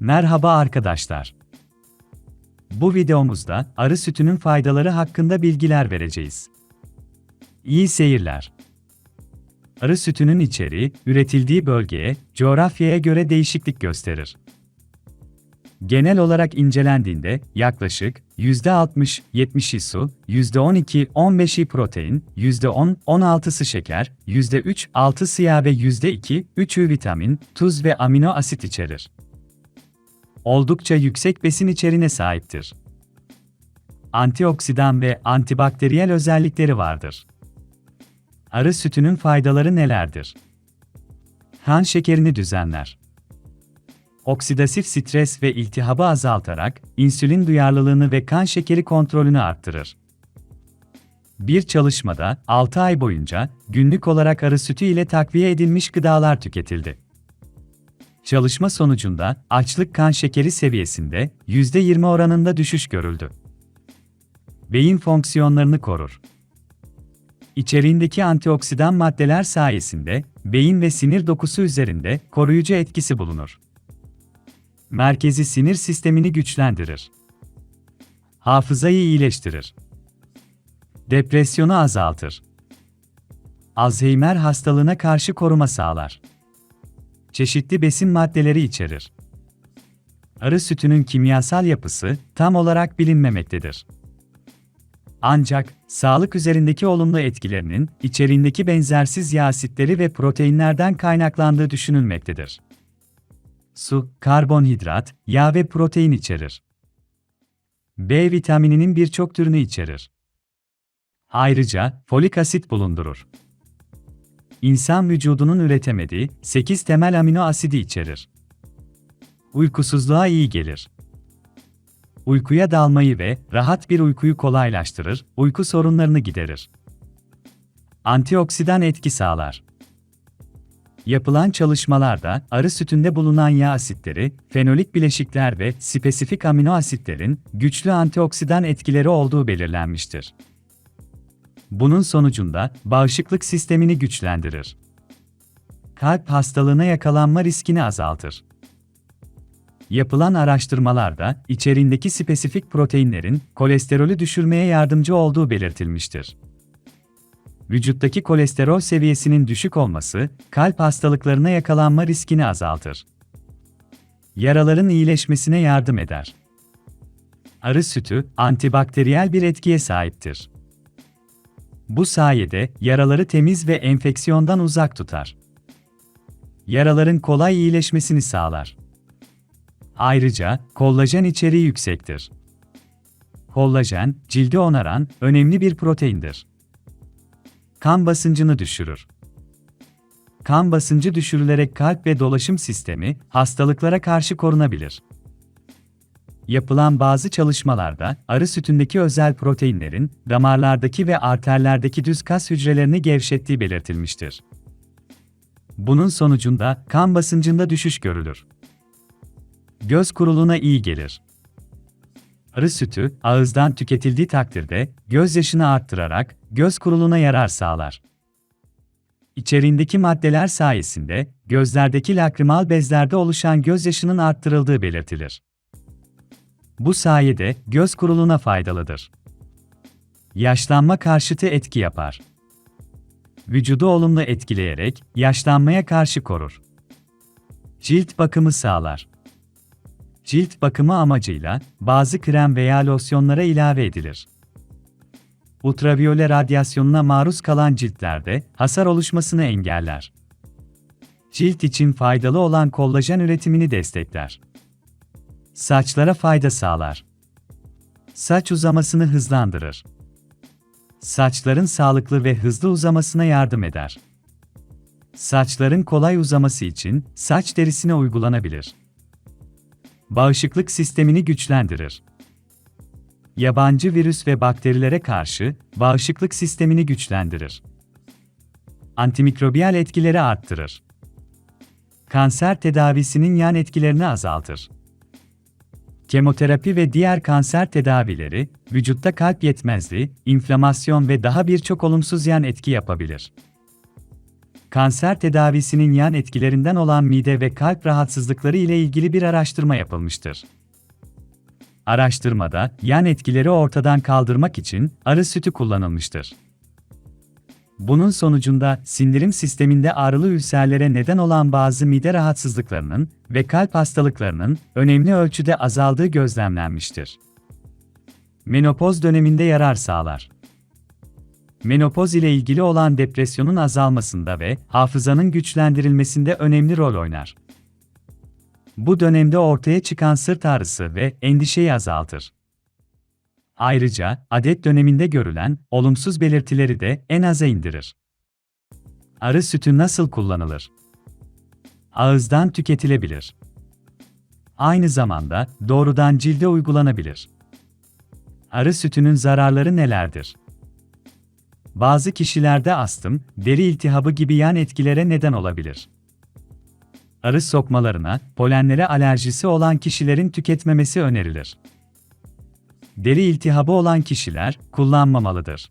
Merhaba arkadaşlar. Bu videomuzda arı sütünün faydaları hakkında bilgiler vereceğiz. İyi seyirler. Arı sütünün içeriği, üretildiği bölgeye, coğrafyaya göre değişiklik gösterir. Genel olarak incelendiğinde yaklaşık %60-70'i su, %12-15'i protein, %10-16'sı şeker, %3-6'sı yağ ve %2-3'ü vitamin, tuz ve amino asit içerir. Oldukça yüksek besin içeriğine sahiptir. Antioksidan ve antibakteriyel özellikleri vardır. Arı sütünün faydaları nelerdir? Kan şekerini düzenler oksidatif stres ve iltihabı azaltarak insülin duyarlılığını ve kan şekeri kontrolünü arttırır. Bir çalışmada 6 ay boyunca günlük olarak arı sütü ile takviye edilmiş gıdalar tüketildi. Çalışma sonucunda açlık kan şekeri seviyesinde %20 oranında düşüş görüldü. Beyin fonksiyonlarını korur. İçeriğindeki antioksidan maddeler sayesinde beyin ve sinir dokusu üzerinde koruyucu etkisi bulunur merkezi sinir sistemini güçlendirir. Hafızayı iyileştirir. Depresyonu azaltır. Alzheimer hastalığına karşı koruma sağlar. Çeşitli besin maddeleri içerir. Arı sütünün kimyasal yapısı tam olarak bilinmemektedir. Ancak sağlık üzerindeki olumlu etkilerinin içeriğindeki benzersiz yağ asitleri ve proteinlerden kaynaklandığı düşünülmektedir su, karbonhidrat, yağ ve protein içerir. B vitamininin birçok türünü içerir. Ayrıca folik asit bulundurur. İnsan vücudunun üretemediği 8 temel amino asidi içerir. Uykusuzluğa iyi gelir. Uykuya dalmayı ve rahat bir uykuyu kolaylaştırır, uyku sorunlarını giderir. Antioksidan etki sağlar. Yapılan çalışmalarda arı sütünde bulunan yağ asitleri, fenolik bileşikler ve spesifik amino asitlerin güçlü antioksidan etkileri olduğu belirlenmiştir. Bunun sonucunda bağışıklık sistemini güçlendirir. Kalp hastalığına yakalanma riskini azaltır. Yapılan araştırmalarda içeriğindeki spesifik proteinlerin kolesterolü düşürmeye yardımcı olduğu belirtilmiştir vücuttaki kolesterol seviyesinin düşük olması, kalp hastalıklarına yakalanma riskini azaltır. Yaraların iyileşmesine yardım eder. Arı sütü, antibakteriyel bir etkiye sahiptir. Bu sayede yaraları temiz ve enfeksiyondan uzak tutar. Yaraların kolay iyileşmesini sağlar. Ayrıca kollajen içeriği yüksektir. Kollajen, cildi onaran önemli bir proteindir. Kan basıncını düşürür. Kan basıncı düşürülerek kalp ve dolaşım sistemi hastalıklara karşı korunabilir. Yapılan bazı çalışmalarda arı sütündeki özel proteinlerin damarlardaki ve arterlerdeki düz kas hücrelerini gevşettiği belirtilmiştir. Bunun sonucunda kan basıncında düşüş görülür. Göz kuruluğuna iyi gelir. Arı sütü, ağızdan tüketildiği takdirde, gözyaşını arttırarak, göz kuruluğuna yarar sağlar. İçeriğindeki maddeler sayesinde, gözlerdeki lakrimal bezlerde oluşan gözyaşının arttırıldığı belirtilir. Bu sayede, göz kuruluğuna faydalıdır. Yaşlanma karşıtı etki yapar. Vücudu olumlu etkileyerek, yaşlanmaya karşı korur. Cilt bakımı sağlar cilt bakımı amacıyla bazı krem veya losyonlara ilave edilir. Ultraviyole radyasyonuna maruz kalan ciltlerde hasar oluşmasını engeller. Cilt için faydalı olan kollajen üretimini destekler. Saçlara fayda sağlar. Saç uzamasını hızlandırır. Saçların sağlıklı ve hızlı uzamasına yardım eder. Saçların kolay uzaması için saç derisine uygulanabilir bağışıklık sistemini güçlendirir. Yabancı virüs ve bakterilere karşı bağışıklık sistemini güçlendirir. Antimikrobiyal etkileri arttırır. Kanser tedavisinin yan etkilerini azaltır. Kemoterapi ve diğer kanser tedavileri, vücutta kalp yetmezliği, inflamasyon ve daha birçok olumsuz yan etki yapabilir. kanser tedavisinin yan etkilerinden olan mide ve kalp rahatsızlıkları ile ilgili bir araştırma yapılmıştır. Araştırmada, yan etkileri ortadan kaldırmak için arı sütü kullanılmıştır. Bunun sonucunda sindirim sisteminde ağrılı ülserlere neden olan bazı mide rahatsızlıklarının ve kalp hastalıklarının önemli ölçüde azaldığı gözlemlenmiştir. Menopoz döneminde yarar sağlar. Menopoz ile ilgili olan depresyonun azalmasında ve hafızanın güçlendirilmesinde önemli rol oynar. Bu dönemde ortaya çıkan sırt ağrısı ve endişeyi azaltır. Ayrıca, adet döneminde görülen olumsuz belirtileri de en aza indirir. Arı sütü nasıl kullanılır? Ağızdan tüketilebilir. Aynı zamanda doğrudan cilde uygulanabilir. Arı sütünün zararları nelerdir? Bazı kişilerde astım, deri iltihabı gibi yan etkilere neden olabilir. Arı sokmalarına, polenlere alerjisi olan kişilerin tüketmemesi önerilir. Deri iltihabı olan kişiler kullanmamalıdır.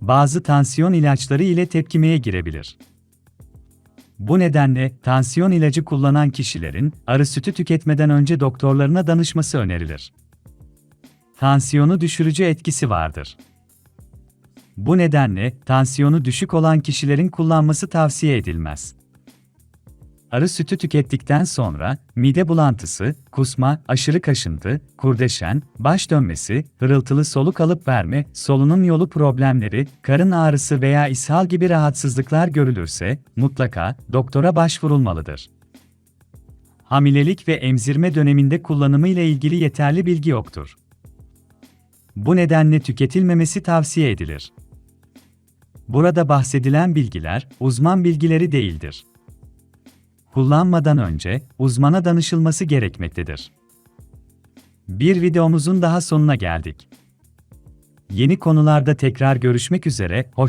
Bazı tansiyon ilaçları ile tepkimeye girebilir. Bu nedenle tansiyon ilacı kullanan kişilerin arı sütü tüketmeden önce doktorlarına danışması önerilir. Tansiyonu düşürücü etkisi vardır. Bu nedenle tansiyonu düşük olan kişilerin kullanması tavsiye edilmez. Arı sütü tükettikten sonra mide bulantısı, kusma, aşırı kaşıntı, kurdeşen, baş dönmesi, hırıltılı soluk alıp verme, solunum yolu problemleri, karın ağrısı veya ishal gibi rahatsızlıklar görülürse mutlaka doktora başvurulmalıdır. Hamilelik ve emzirme döneminde kullanımı ile ilgili yeterli bilgi yoktur. Bu nedenle tüketilmemesi tavsiye edilir. Burada bahsedilen bilgiler uzman bilgileri değildir. Kullanmadan önce uzmana danışılması gerekmektedir. Bir videomuzun daha sonuna geldik. Yeni konularda tekrar görüşmek üzere, hoşça